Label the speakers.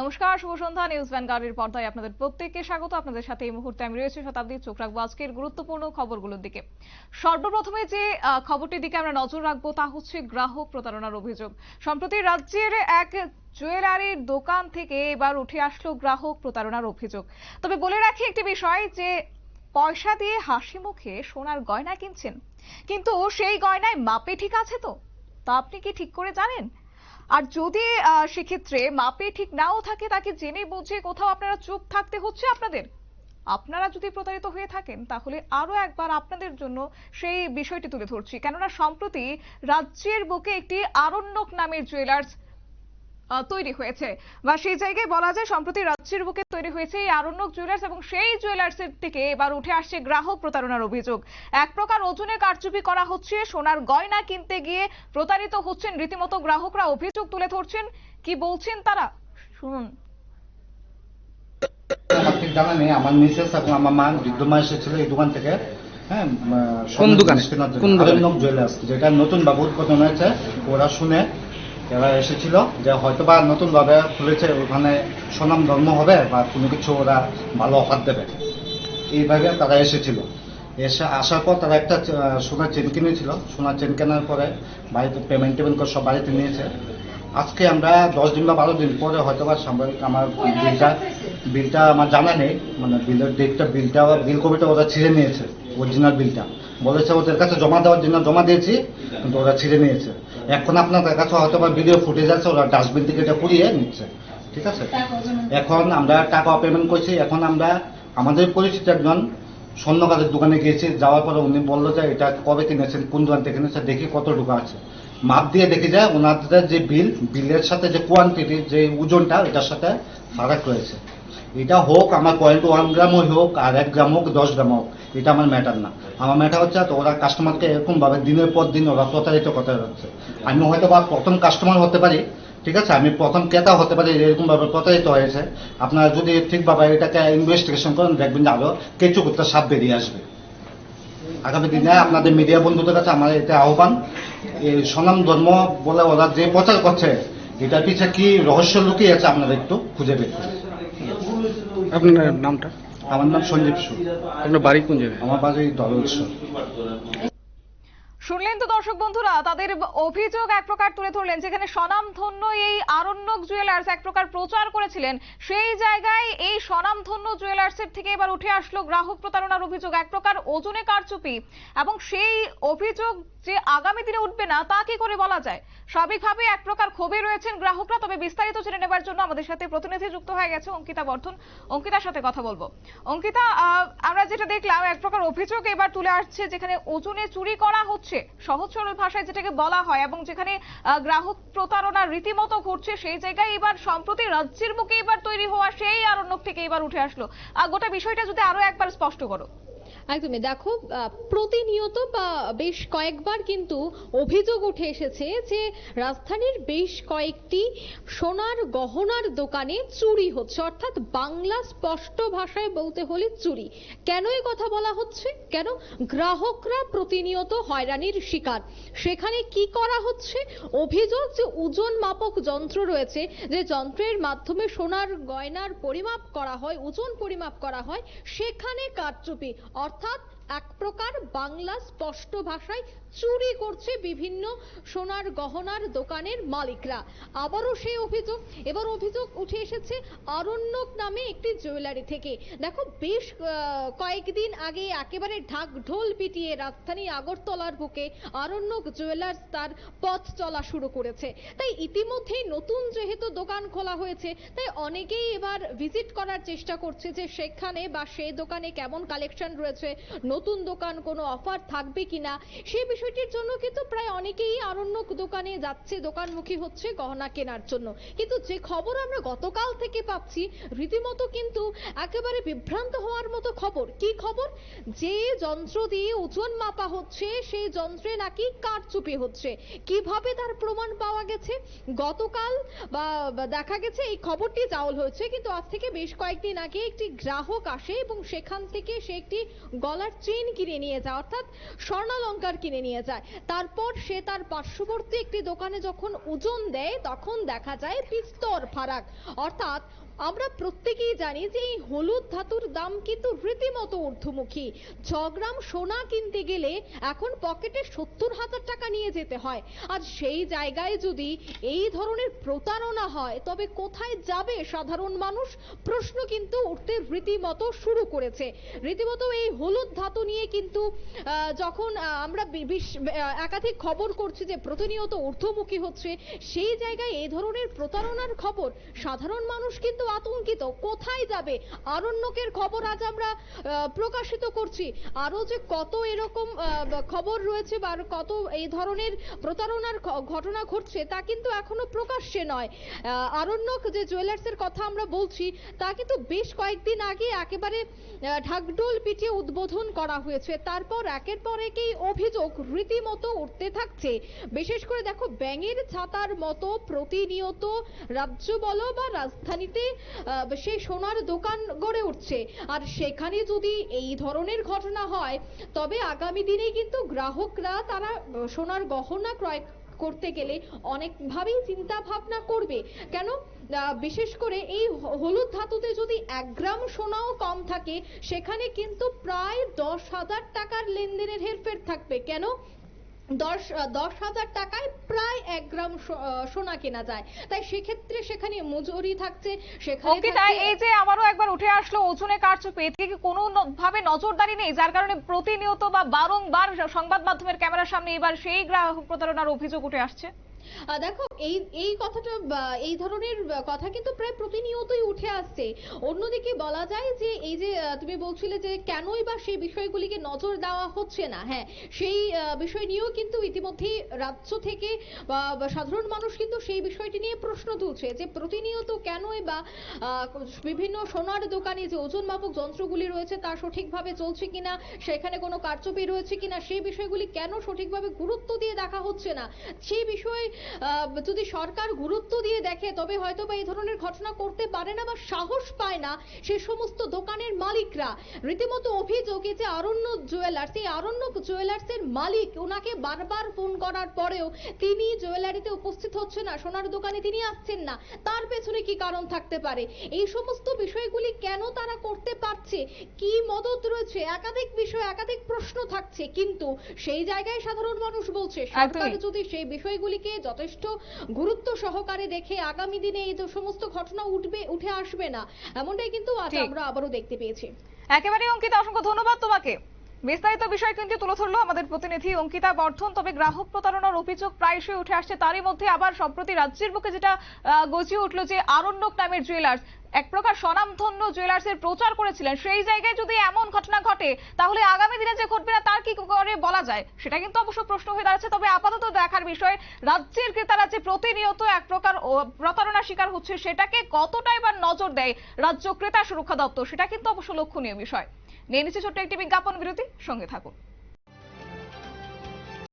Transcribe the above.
Speaker 1: নমস্কার, শুভ সন্ধ্যা নিউজ ভ্যানগার্ডের পর্দায় আপনাদের প্রত্যেককে স্বাগত। আপনাদের সাথে এই মুহূর্তে আমি রয়েছে শতাব্দী চোখ রাখব আজকের গুরুত্বপূর্ণ খবরগুলোর দিকে। সর্বপ্রথমে যে খবরটির দিকে আমরা নজর রাখব তা হচ্ছে গ্রাহক প্রতারণার অভিযোগ। সম্প্রতি রাজ্যের এক জুয়েলারির দোকান থেকে এবার উঠে আসলো গ্রাহক প্রতারণার অভিযোগ। তবে বলে রাখি একটি বিষয় যে, পয়সা দিয়ে হাসি মুখে সোনার গয়না কিনছেন। কিন্তু সেই গয়নায় মাপে ঠিক আছে তো? তা আপনি কি ঠিক করে জানেন? আর যদি সেক্ষেত্রে মাপে ঠিক নাও থাকে তাকে জেনে বুঝে কোথাও আপনারা চুপ থাকতে হচ্ছে আপনাদের? আপনারা যদি প্রতারিত হয়ে থাকেন, তাহলে আরও একবার আপনাদের জন্য সেই বিষয়টি তুলে ধরছি। কেননা সম্প্রতি রাজ্যের বুকে একটি আরণ্যক নামের জুয়েলার্স তৈরি হয়েছে। বা সেই জায়গায় বলা যায় সম্প্রতি রাজ্যের বুকে তৈরি হয়েছে এই আরণ্যক জুয়েলার্স এবং সেই জুয়েলার্সের থেকে এবার উঠে আসছে গ্রাহক প্রতারণার অভিযোগ। এক প্রকার ওজনে কারচুপি করা হচ্ছে সোনার গয়না কিনতে গিয়ে প্রতারিত হচ্ছেন রীতিমতো গ্রাহকরা। অভিযোগ তুলে ধরছেন কি বলছেন তারা? শুনুন।
Speaker 2: আমার ঠিক জানা নেই আমার মিসেস এবং আমার মা বৃদ্ধ মা এসেছিল এই দোকান থেকে। হ্যাঁ
Speaker 3: কোন দোকানে? কোন?
Speaker 2: জুয়েলার্স যেটা নতুন বাবু উদ্বোধন হয়েছে ওরা শুনে এরা এসেছিল, যে হয়তো বা নতুনভাবে খুলেছে, ওখানে সুনাম ধর্ম হবে, বা কোনো কিছু ওরা ভালো অফার দেবে। এইভাবে তারা এসেছিল। এসে আসার পর তারা একটা সোনার চেন কিনেছিল। সোনার চেন কেনার পরে বাড়িতে পেমেন্ট টেমেন্ট করে সব বাড়িতে নিয়েছে। আজকে আমরা দশ দিন বা বারো দিন পরে হয়তো বা সাময়িক আমার বিলটা বিলটা আমার জানা নেই। মানে বিলের ডেটটা বিলটা, বিল কপিটা ওরা ছিঁড়ে নিয়েছে অরিজিনাল বিলটা। বলেছে ওদের কাছে জমা দেওয়ার জন্য জমা দিয়েছি, কিন্তু ওরা ছিঁড়ে নিয়েছে। এখন আপনাদের কাছে হয়তো বা ভিডিও ফুটেজ আছে, ওরা ডাস্টবিন থেকে এটা পুড়িয়ে নিচ্ছে। ঠিক আছে? এখন আমরা টাকা পেমেন্ট করছি, এখন আমরা আমাদের পরিচিত একজন স্বর্ণকারের দোকানে গিয়েছি, যাওয়ার পরে উনি বলল যে, এটা কবে কিনেছেন, কোন দোকান থেকে কিনেছে দেখি কত টাকা আছে। মাপ দিয়ে দেখে যায়, ওনাদের যে বিল বিলের সাথে যে কোয়ান্টিটি যে ওজনটা, এটার সাথে ফারাক রয়েছে। এটা হোক, আমার পয়েন্ট ওয়ান গ্রামই হোক আর এক গ্রাম হোক, দশ গ্রাম হোক, এটা আমার ম্যাটার না। আমার ম্যাটার হচ্ছে তো ওরা কাস্টমারকে এরকম ভাবে দিনের পর দিন ওরা প্রতারিত করতে যাচ্ছে। আমি হয়তো বা প্রথম কাস্টমার হতে পারি, ঠিক আছে? আমি প্রথম ক্রেতা হতে পারি এরকম ভাবে প্রতারিত হয়েছে। আপনারা যদি ঠিকভাবে এটাকে ইনভেস্টিগেশন করেন, দেখবেন যে আরও কিছু করতে সাপ বেরিয়ে আসবে। আগামী দিনে আপনাদের মিডিয়া বন্ধুদের কাছে আমার এটা আহ্বান এই সনাম ধর্ম বলে ওরা যে প্রচার করছে, এটার পিছে কি রহস্য লুকিয়ে আছে আপনারা একটু খুঁজে বের করুন।
Speaker 3: আপনার নামটা?
Speaker 2: আমার নাম সঞ্জীব সু
Speaker 3: আপনার বাড়ি কোন জায়গায়?
Speaker 2: আমার বাড়ি
Speaker 1: শুনলেন তো দর্শক বন্ধুরা তাদের অভিযোগ এক প্রকার তুলে ধরলেন যেখানে স্বনামধন্য এই আরণ্যক জুয়েলার্স এক প্রকার প্রচার করেছিলেন। সেই জায়গায় এই স্বনামধন্য জুয়েলার্সের থেকে এবার উঠে আসলো গ্রাহক প্রতারণার অভিযোগ এক প্রকার ওজনে কারচুপি। এবং সেই অভিযোগ যে আগামী দিনে উঠবে না তা কি করে বলা যায়? স্বাভাবিকভাবে এক প্রকার ক্ষোভে রয়েছেন গ্রাহকরা, তবে বিস্তারিত জেনে নেবার জন্য আমাদের সাথে প্রতিনিধি যুক্ত হয়ে গেছে অঙ্কিতা বর্ধন। অঙ্কিতার সাথে কথা বলব। অঙ্কিতা আমরা যেটা দেখলাম, এক প্রকার অভিযোগ এবার তুলে আসছে যেখানে ওজনে চুরি করা হচ্ছে। সহজ সরল ভাষায় যেটাকে বলা হয় এবং যেখানে গ্রাহক প্রতারণা রীতিমতো ঘটছে, সেই জায়গায় এবার সম্প্রতি রাজ্যের বুকে এবার তৈরি হওয়া সেই আরণ্যক থেকে এবার উঠে আসলো। গোটা বিষয়টা যদি আরও একবার স্পষ্ট করো।
Speaker 4: একদমই। দেখো প্রতিনিয়ত বা বেশ কয়েকবার কিন্তু অভিযোগ উঠে এসেছে যে রাজধানীর বেশ কয়েকটি সোনার গহনার দোকানে চুরি হচ্ছে। অর্থাৎ বাংলা স্পষ্ট ভাষায় বলতে হলে চুরি। কেন এই কথা বলা হচ্ছে? কেন? গ্রাহকরা প্রতিনিয়ত হয়রানির শিকার। সেখানে কি করা হচ্ছে? অভিযোগ যে ওজন মাপক যন্ত্র রয়েছে, যে যন্ত্রের মাধ্যমে সোনার গয়নার পরিমাপ করা হয়, ওজন পরিমাপ করা হয়, সেখানে কারচুপি। অর্থাৎ ortak এক প্রকার বাংলা স্পষ্ট ভাষায় চুরি করছে বিভিন্ন সোনার গহনার দোকানের মালিকরা। আবারও সেই অভিযোগ। এবার অভিযোগ উঠে এসেছে আরণ্যক নামে একটি জুয়েলারি থেকে। দেখো, বেশ কয়েকদিন আগে একেবারে ঢাক ঢোল পিটিয়ে রাজধানী আগরতলার বুকে আরণ্যক জুয়েলার্স তার পথ চলা শুরু করেছে। তাই ইতিমধ্যেই নতুন যেহেতু দোকান খোলা হয়েছে, তাই অনেকেই এবার ভিজিট করার চেষ্টা করছে যে সেখানে বা সেই দোকানে কেমন কালেকশন রয়েছে নতুন দোকান কোনো অফার থাকবে কিনা সেই বিষয়টির জন্য কিন্তু প্রায় অনেকেই আরণ্যক দোকানে যাচ্ছে, দোকানমুখী হচ্ছে গহনা কেনার জন্য। কিন্তু যে খবর আমরা গতকাল থেকে পাচ্ছি, রীতিমতো কিন্তু একেবারে বিভ্রান্ত হওয়ার মতো খবর। কি খবর? যে যন্ত্র দিয়ে ওজন মাপা হচ্ছে, সেই যন্ত্রে নাকি কারচুপি হচ্ছে। কীভাবে তার প্রমাণ পাওয়া গেছে? গতকাল বা দেখা গেছে, এই খবরটি জাউল হয়েছে। কিন্তু আজ থেকে বেশ কয়েকদিন আগে একটি গ্রাহক আসে এবং সেখান থেকে সে একটি গলার চেন কিনে নিয়ে যায়, অর্থাৎ স্বর্ণালঙ্কার কিনে নিয়ে যায়। তারপর সে তার পার্শ্ববর্তী একটি দোকানে যখন ওজন দেয়, তখন দেখা যায় বিস্তর ফারাক। অর্থাৎ আমরা প্রত্যেকেই জানি যে এই হলুদ ধাতুর দাম কিন্তু রীতিমতো ঊর্ধ্বমুখী। ছ গ্রাম সোনা কিনতে গেলে এখন পকেটে সত্তর হাজার টাকা নিয়ে যেতে হয়। আর সেই জায়গায় যদি এই ধরনের প্রতারণা হয়, তবে কোথায় যাবে সাধারণ মানুষ? প্রশ্ন কিন্তু উঠতে রীতিমতো শুরু করেছে। রীতিমতো এই হলুদ ধাতু নিয়ে কিন্তু যখন আমরা একাধিক খবর করছি যে প্রতিনিয়ত ঊর্ধ্বমুখী হচ্ছে, সেই জায়গায় এই ধরনের প্রতারণার খবর সাধারণ মানুষ কিন্তু আতঙ্কিত কোথায় যাবে? আরণ্যকের খবর আজ আমরা প্রকাশিত করছি। আরও যে কত এরকম খবর রয়েছে বা কত এই ধরনের প্রতারণার ঘটনা ঘটছে তা কিন্তু এখনও প্রকাশ্যে নয়। আরণ্যক যে জুয়েলার্সের কথা আমরা বলছি তা কিন্তু বেশ কয়েকদিন আগে একেবারে আহ, ঢাকঢোল পিটিয়ে উদ্বোধন করা হয়েছে। তারপর একের পর একেই অভিযোগ রীতিমতো উঠতে থাকছে। বিশেষ করে দেখো ব্যাঙের ছাতার মতো প্রতিনিয়ত রাজ্য বলো বা রাজধানীতে সেই সোনার দোকান গড়ে উঠছে। আর সেখানে যদি এই ধরনের ঘটনা হয়, তবে আগামী দিনে কিন্তু গ্রাহকরা তারা সোনার গহনা ক্রয় করতে গেলে অনেকভাবেই চিন্তা ভাবনা করবে। কেন? বিশেষ করে এই হলুদ ধাতুতে যদি এক গ্রাম সোনাও কম থাকে, সেখানে কিন্তু প্রায় দশ হাজার টাকার লেনদেনের হেরফের থাকবে। কেন? দশ দশ হাজার টাকায় প্রায় এক গ্রাম সোনা কেনা যায়। তাই সেক্ষেত্রে সেখানে মজুরি থাকছে সেখানে তাই
Speaker 1: এই যে আমারও একবার উঠে আসলো ওজনে কারচুপি থেকে কি কোনো ভাবে নজরদারি নেই যার কারণে প্রতিনিয়ত বা বারংবার সংবাদ মাধ্যমের ক্যামেরার সামনে এবার সেই গ্রাহক প্রতারণার অভিযোগ উঠে আসছে?
Speaker 4: দেখো, এই এই কথাটা এই ধরনের কথা কিন্তু প্রায় প্রতিনিয়তই উঠে আসছে। অন্যদিকে বলা যায় যে, এই যে তুমি বলছিলে যে, কেনই বা সেই বিষয়গুলিকে নজর দেওয়া হচ্ছে না। হ্যাঁ সেই বিষয় নিয়েও কিন্তু ইতিমধ্যেই রাজ্য থেকে সাধারণ মানুষ কিন্তু সেই বিষয়টি নিয়ে প্রশ্ন তুলছে যে, প্রতিনিয়ত কেনই বা বিভিন্ন সোনার দোকানে যে ওজন মাপক যন্ত্রগুলি রয়েছে তা সঠিকভাবে চলছে কিনা, সেখানে কোনো কারচুপি রয়েছে কিনা, সেই বিষয়গুলি কেন সঠিকভাবে গুরুত্ব দিয়ে দেখা হচ্ছে না, সেই বিষয়ে যদি সরকার গুরুত্ব দিয়ে দেখে তবে হয়তো বা এই ধরনের ঘটনা করতে পারে না বা সাহস পায় না সে সমস্ত দোকানের মালিকরা। রীতিমতো অভিযোগ যে আরণ্য জুয়েলার্স এই আরণ্য জুয়েলার্সের মালিক ওনাকে বারবার ফোন করার পরেও তিনি জুয়েলারিতে উপস্থিত হচ্ছে না সোনার দোকানে তিনি আসছেন না। তার পেছনে কি কারণ থাকতে পারে? এই সমস্ত বিষয়গুলি কেন তারা করতে পারছে? কি মদত রয়েছে? একাধিক বিষয় একাধিক প্রশ্ন থাকছে কিন্তু সেই জায়গায় সাধারণ মানুষ বলছে সরকার যদি সেই বিষয়গুলিকে যথেষ্ট গুরুত্ব সহকারে দেখে আগামী দিনে এই সমস্ত ঘটনা উঠবে উঠে আসবে না। এমনটাই কিন্তু আজ আমরা আবারও দেখতে পেয়েছি।
Speaker 1: একেবারে অঙ্কিতা অসংখ্য ধন্যবাদ তোমাকে। বিস্তারিত বিষয় কিন্তু তুলে ধরলো আমাদের প্রতিনিধি অঙ্কিতা বর্ধন তবে গ্রাহক প্রতারণার অভিযোগ প্রায়শই উঠে আসছে। তারই মধ্যে আবার সম্প্রতি রাজ্যের বুকে যেটা গজিয়ে উঠল যে আরণ্যক নামের জুয়েলার্স এক প্রকার স্বনামধন্য জুয়েলার্সের প্রচার করেছিলেন। সেই জায়গায় যদি এমন ঘটনা ঘটে, তাহলে আগামী দিনে যে ঘটবে না, তার কি করে বলা যায়? সেটা কিন্তু অবশ্য প্রশ্ন হয়ে দাঁড়াচ্ছে। তবে আপাতত দেখার বিষয়, রাজ্যের ক্রেতারা যে প্রতিনিয়ত এক প্রকার প্রতারণার শিকার হচ্ছে, সেটাকে কতটাই বা নজর দেয় রাজ্য ক্রেতা সুরক্ষা দপ্তর, সেটা কিন্তু অবশ্য লক্ষণীয় বিষয়। নিয়ে নিচ্ছে ছোট্ট একটি বিজ্ঞাপন বিরতি, সঙ্গে থাকুন।